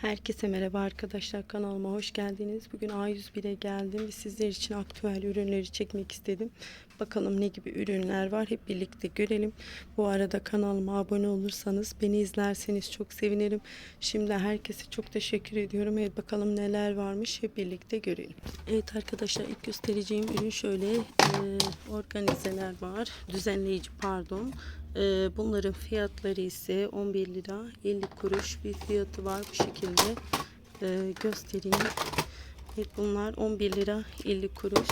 Herkese merhaba arkadaşlar kanalıma hoş geldiniz. Bugün A101'e geldim ve sizler için aktüel ürünleri çekmek istedim. Bakalım ne gibi ürünler var hep birlikte görelim. Bu arada kanalıma abone olursanız beni izlerseniz çok sevinirim. Şimdi herkese çok teşekkür ediyorum. Evet bakalım neler varmış hep birlikte görelim. Evet arkadaşlar ilk göstereceğim ürün şöyle e, organizeler var. Düzenleyici pardon. Ee, bunların fiyatları ise 11 lira 50 kuruş bir fiyatı var bu şekilde Ee, göstereyim. Evet bunlar 11 lira 50 kuruş.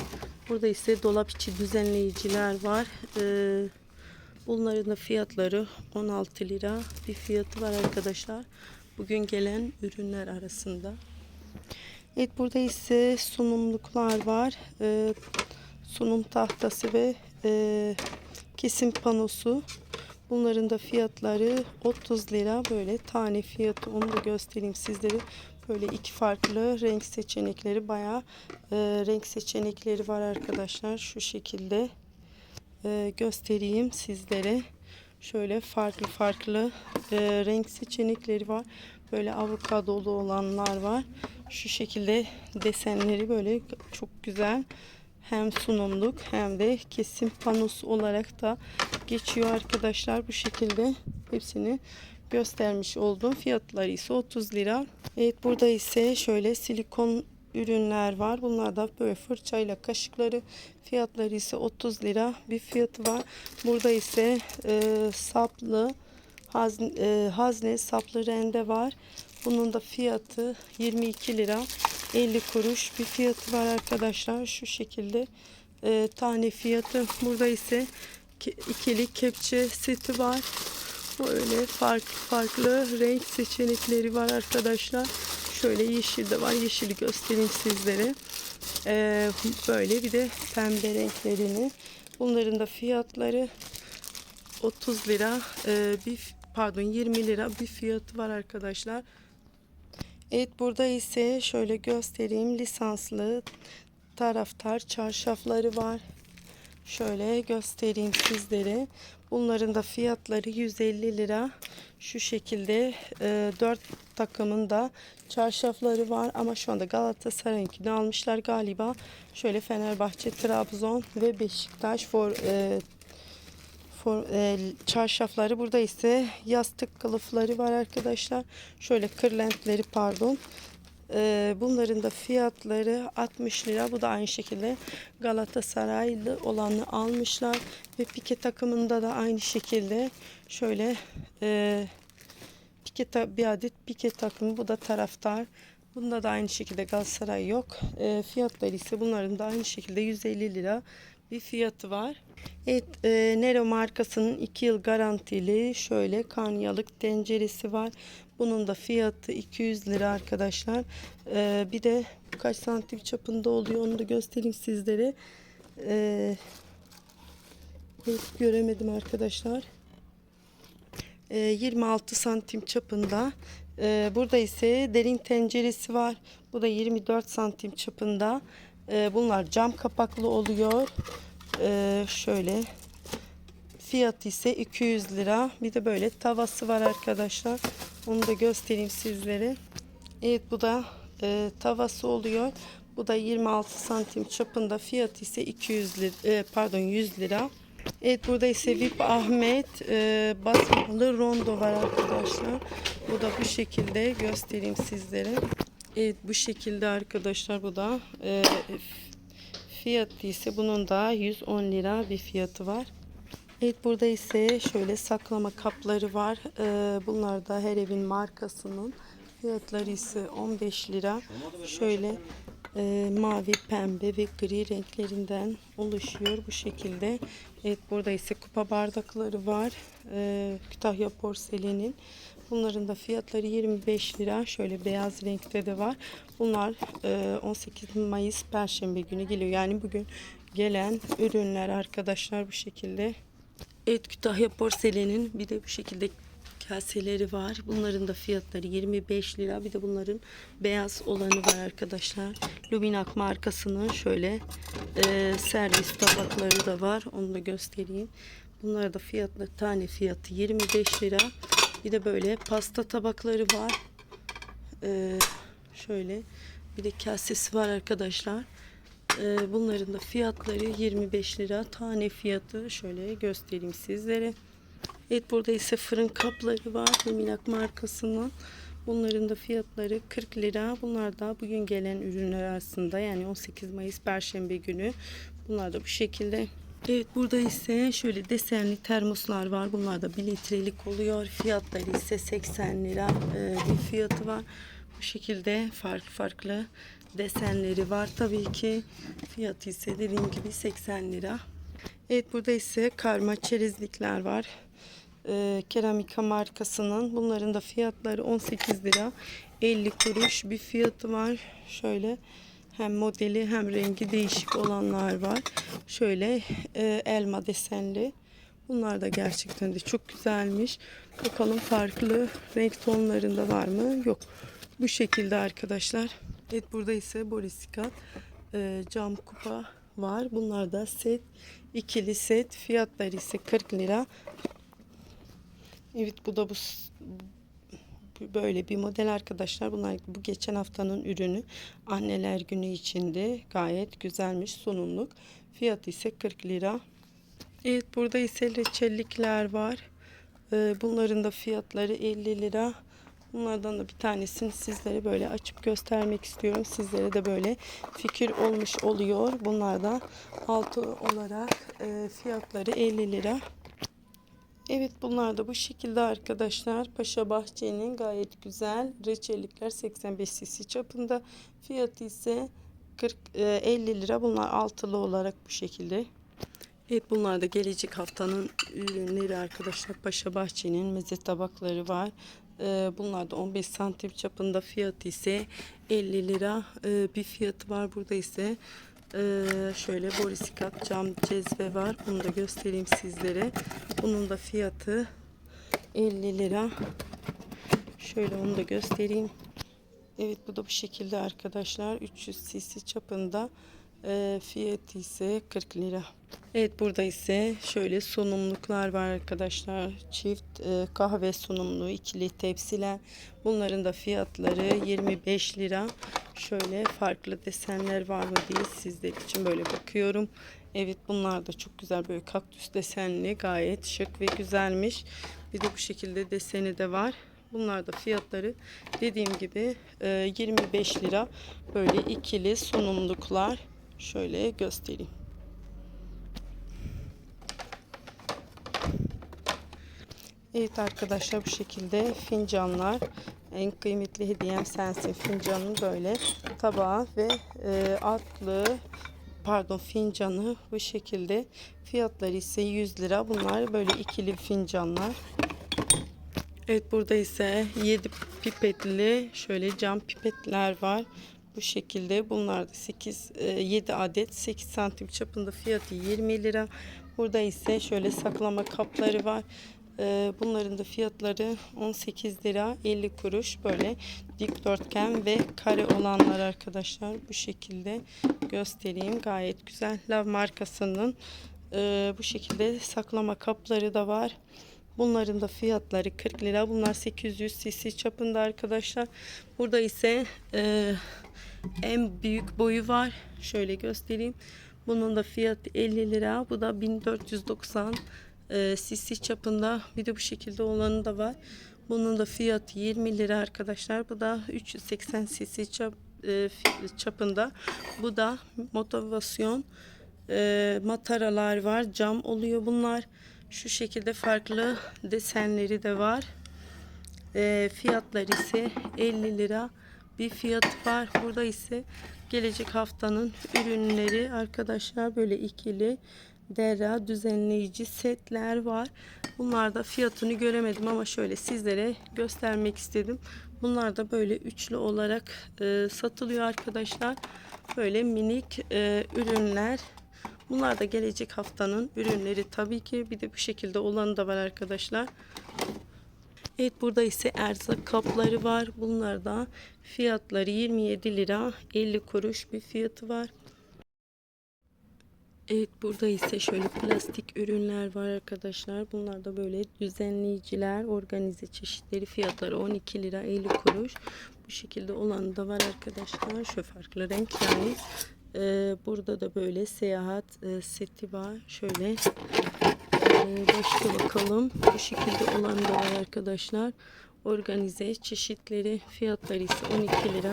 Burada ise dolap içi düzenleyiciler var. Ee, bunların da fiyatları 16 lira bir fiyatı var arkadaşlar. Bugün gelen ürünler arasında. Evet burada ise sunumluklar var. Sunum tahtası ve e, kesim panosu. Bunların da fiyatları 30 lira böyle tane fiyatı onu da göstereyim sizlere. Böyle iki farklı renk seçenekleri bayağı e, renk seçenekleri var arkadaşlar. Şu şekilde e, göstereyim sizlere. Şöyle farklı farklı e, renk seçenekleri var. Böyle avokadolu olanlar var. Şu şekilde desenleri böyle çok güzel hem sunumluk hem de kesim panosu olarak da geçiyor arkadaşlar. Bu şekilde hepsini göstermiş oldum. Fiyatları ise 30 lira. Evet burada ise şöyle silikon ürünler var. Bunlar da böyle fırçayla kaşıkları. Fiyatları ise 30 lira bir fiyatı var. Burada ise e, saplı hazne, e, hazne saplı rende var bunun da fiyatı 22 lira 50 kuruş bir fiyatı var arkadaşlar. Şu şekilde e, tane fiyatı. Burada ise ikili kepçe seti var. Böyle farklı farklı renk seçenekleri var arkadaşlar. Şöyle yeşil de var. Yeşili göstereyim sizlere. E, böyle bir de pembe renklerini. Bunların da fiyatları 30 lira e, bir pardon 20 lira bir fiyatı var arkadaşlar. Evet burada ise şöyle göstereyim lisanslı taraftar çarşafları var. Şöyle göstereyim sizlere. Bunların da fiyatları 150 lira. Şu şekilde e, 4 takımın da çarşafları var ama şu anda Galatasaray'ınkini almışlar galiba. Şöyle Fenerbahçe, Trabzon ve Beşiktaş for e, for, e, çarşafları burada ise yastık kılıfları var arkadaşlar. Şöyle kırlentleri pardon. E, bunların da fiyatları 60 lira. Bu da aynı şekilde Galatasaraylı olanı almışlar. Ve pike takımında da aynı şekilde şöyle e, pike bir adet pike takımı. Bu da taraftar. Bunda da aynı şekilde Galatasaray yok. E, fiyatları ise bunların da aynı şekilde 150 lira bir fiyatı var. Evet, e, Nero markasının 2 yıl garantili şöyle kanyalık tenceresi var. Bunun da fiyatı 200 lira arkadaşlar. E, bir de kaç santim çapında oluyor onu da göstereyim sizlere. E, göremedim arkadaşlar. E, 26 santim çapında. E, burada ise derin tenceresi var. Bu da 24 santim çapında. E, bunlar cam kapaklı oluyor. Ee, şöyle. Fiyatı ise 200 lira. Bir de böyle tavası var arkadaşlar. Onu da göstereyim sizlere. Evet bu da e, tavası oluyor. Bu da 26 santim çapında. Fiyatı ise 200 lira e, pardon 100 lira. Evet burada ise VIP Ahmet e, basmalı rondo var arkadaşlar. Bu da bu şekilde göstereyim sizlere. Evet bu şekilde arkadaşlar bu da e, Fiyatı ise bunun da 110 lira bir fiyatı var. Evet burada ise şöyle saklama kapları var. Ee, bunlar da her evin markasının. Fiyatları ise 15 lira. Şöyle e, mavi, pembe ve gri renklerinden oluşuyor bu şekilde. Evet burada ise kupa bardakları var. Ee, Kütahya porselenin. Bunların da fiyatları 25 lira. Şöyle beyaz renkte de var. Bunlar e, 18 Mayıs Perşembe günü geliyor. Yani bugün gelen ürünler arkadaşlar bu şekilde. Evet Kütahya porselenin bir de bu şekilde kaseleri var. Bunların da fiyatları 25 lira. Bir de bunların beyaz olanı var arkadaşlar. Luminak markasının şöyle e, servis tabakları da var. Onu da göstereyim. Bunlar da fiyatlı tane fiyatı 25 lira. Bir de böyle pasta tabakları var. Ee, şöyle bir de kasesi var arkadaşlar. Ee, bunların da fiyatları 25 lira. Tane fiyatı şöyle göstereyim sizlere. Evet burada ise fırın kapları var. Minnak markasının. Bunların da fiyatları 40 lira. Bunlar da bugün gelen ürünler arasında. Yani 18 Mayıs Perşembe günü. Bunlar da bu şekilde. Evet burada ise şöyle desenli termoslar var. Bunlar da 1 litrelik oluyor. Fiyatları ise 80 lira e, bir fiyatı var. Bu şekilde farklı farklı desenleri var. Tabii ki fiyatı ise dediğim gibi 80 lira. Evet burada ise karma çerezlikler var. Ee, Keramika markasının. Bunların da fiyatları 18 lira 50 kuruş bir fiyatı var. Şöyle hem modeli hem rengi değişik olanlar var. Şöyle e, elma desenli. Bunlar da gerçekten de çok güzelmiş. Bakalım farklı renk tonlarında var mı? Yok. Bu şekilde arkadaşlar. Evet burada ise borisikat e, cam kupa var. Bunlar da set. ikili set. Fiyatları ise 40 lira. Evet bu da bu böyle bir model arkadaşlar. Bunlar bu geçen haftanın ürünü. Anneler günü içinde gayet güzelmiş sunumluk. Fiyatı ise 40 lira. Evet burada ise reçellikler var. Ee, bunların da fiyatları 50 lira. Bunlardan da bir tanesini sizlere böyle açıp göstermek istiyorum. Sizlere de böyle fikir olmuş oluyor. Bunlar da altı olarak e, fiyatları 50 lira. Evet bunlar da bu şekilde arkadaşlar. Paşa Bahçe'nin gayet güzel reçellikler 85 cc çapında. Fiyatı ise 40 e, 50 lira. Bunlar altılı olarak bu şekilde. Evet bunlar da gelecek haftanın ürünleri arkadaşlar. Paşa Bahçe'nin meze tabakları var. Ee, bunlar da 15 santim çapında fiyatı ise 50 lira Ee, bir fiyatı var. Burada ise ee, şöyle borisikat cam cezve var. Bunu da göstereyim sizlere. Bunun da fiyatı 50 lira. Şöyle onu da göstereyim. Evet bu da bu şekilde arkadaşlar. 300 cc çapında e, fiyatı ise 40 lira. Evet burada ise şöyle sunumluklar var arkadaşlar. Çift e, kahve sunumlu ikili tepsiler. Bunların da fiyatları 25 lira. Şöyle farklı desenler var mı diye sizler için böyle bakıyorum. Evet bunlar da çok güzel böyle kaktüs desenli gayet şık ve güzelmiş. Bir de bu şekilde deseni de var. Bunlar da fiyatları dediğim gibi e, 25 lira. Böyle ikili sunumluklar. Şöyle göstereyim. Evet arkadaşlar bu şekilde fincanlar. En kıymetli hediyem sensin fincanın böyle tabağı ve e, altlı pardon fincanı bu şekilde. Fiyatları ise 100 lira. Bunlar böyle ikili fincanlar. Evet burada ise 7 pipetli şöyle cam pipetler var. Bu şekilde bunlar da 8 7 adet 8 santim çapında fiyatı 20 lira. Burada ise şöyle saklama kapları var. E, Bunların da fiyatları 18 lira 50 kuruş böyle dikdörtgen ve kare olanlar arkadaşlar bu şekilde göstereyim gayet güzel Lav markasının e, bu şekilde saklama kapları da var Bunların da fiyatları 40 lira. Bunlar 800 cc çapında arkadaşlar. Burada ise e, en büyük boyu var. Şöyle göstereyim. Bunun da fiyatı 50 lira. Bu da 1490 e, cc çapında. Bir de bu şekilde olanı da var. Bunun da fiyatı 20 lira arkadaşlar. Bu da 380 cc çap, e, çapında. Bu da motivasyon e, mataralar var. Cam oluyor bunlar. Şu şekilde farklı desenleri de var. E, fiyatları ise 50 lira bir fiyat var. Burada ise gelecek haftanın ürünleri arkadaşlar böyle ikili dera düzenleyici setler var. Bunlar da fiyatını göremedim ama şöyle sizlere göstermek istedim. Bunlar da böyle üçlü olarak e, satılıyor arkadaşlar. Böyle minik e, ürünler. Bunlar da gelecek haftanın ürünleri tabii ki. Bir de bu şekilde olanı da var arkadaşlar. Evet burada ise erzak kapları var. Bunlar da fiyatları 27 lira 50 kuruş bir fiyatı var. Evet burada ise şöyle plastik ürünler var arkadaşlar. Bunlar da böyle düzenleyiciler, organize çeşitleri fiyatları 12 lira 50 kuruş. Bu şekilde olan da var arkadaşlar. Şu farklı renk yani. Ee, burada da böyle seyahat e, seti var. Şöyle ee, başka bakalım. Bu şekilde olan da var arkadaşlar. Organize çeşitleri fiyatları ise 12 lira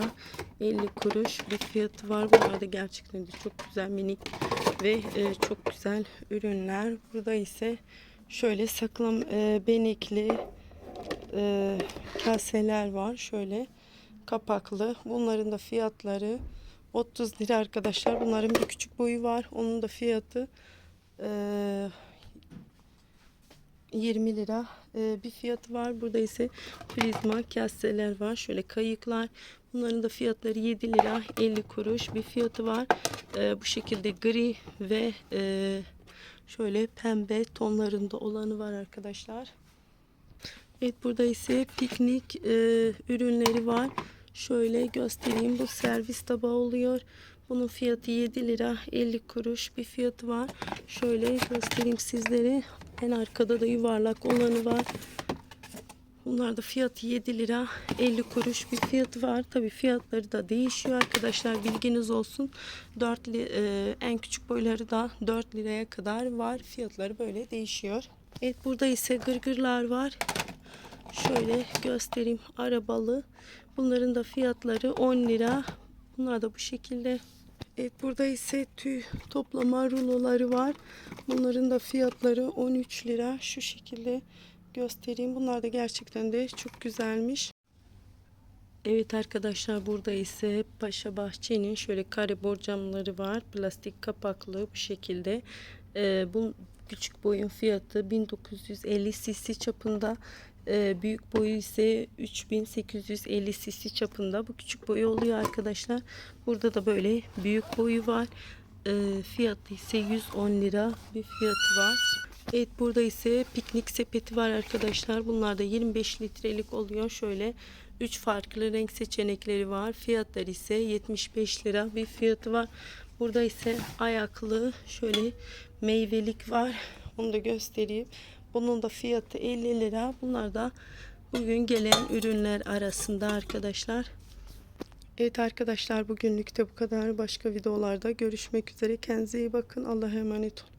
50 kuruş bir fiyatı var. Bunlar da gerçekten de çok güzel minik ve e, çok güzel ürünler. Burada ise şöyle saklam e, benekli e, kaseler var. Şöyle kapaklı. Bunların da fiyatları 30 lira arkadaşlar. Bunların bir küçük boyu var. Onun da fiyatı e, 20 lira e, bir fiyatı var. Burada ise prizma kaseler var. Şöyle kayıklar. Bunların da fiyatları 7 lira 50 kuruş bir fiyatı var. E, bu şekilde gri ve e, şöyle pembe tonlarında olanı var arkadaşlar. Evet burada ise piknik e, ürünleri var. Şöyle göstereyim. Bu servis tabağı oluyor. Bunun fiyatı 7 lira 50 kuruş bir fiyatı var. Şöyle göstereyim sizlere. En arkada da yuvarlak olanı var. Bunlar da fiyatı 7 lira 50 kuruş bir fiyatı var. Tabi fiyatları da değişiyor arkadaşlar bilginiz olsun. 4 li- e, en küçük boyları da 4 liraya kadar var. Fiyatları böyle değişiyor. Evet burada ise gırgırlar var. Şöyle göstereyim arabalı. Bunların da fiyatları 10 lira. Bunlar da bu şekilde. Evet burada ise tüy toplama ruloları var. Bunların da fiyatları 13 lira. Şu şekilde göstereyim. Bunlar da gerçekten de çok güzelmiş. Evet arkadaşlar burada ise Paşa Bahçe'nin şöyle kare borcamları var. Plastik kapaklı bu şekilde. Ee, bu küçük boyun fiyatı 1950 cc çapında. Ee, büyük boyu ise 3850 cc çapında. Bu küçük boyu oluyor arkadaşlar. Burada da böyle büyük boyu var. Ee, fiyatı ise 110 lira bir fiyatı var. Evet burada ise piknik sepeti var arkadaşlar. Bunlar da 25 litrelik oluyor. Şöyle 3 farklı renk seçenekleri var. Fiyatları ise 75 lira bir fiyatı var. Burada ise ayaklı şöyle meyvelik var. Onu da göstereyim. Bunun da fiyatı 50 lira. Bunlar da bugün gelen ürünler arasında arkadaşlar. Evet arkadaşlar bugünlük de bu kadar. Başka videolarda görüşmek üzere. Kendinize iyi bakın. Allah'a emanet olun.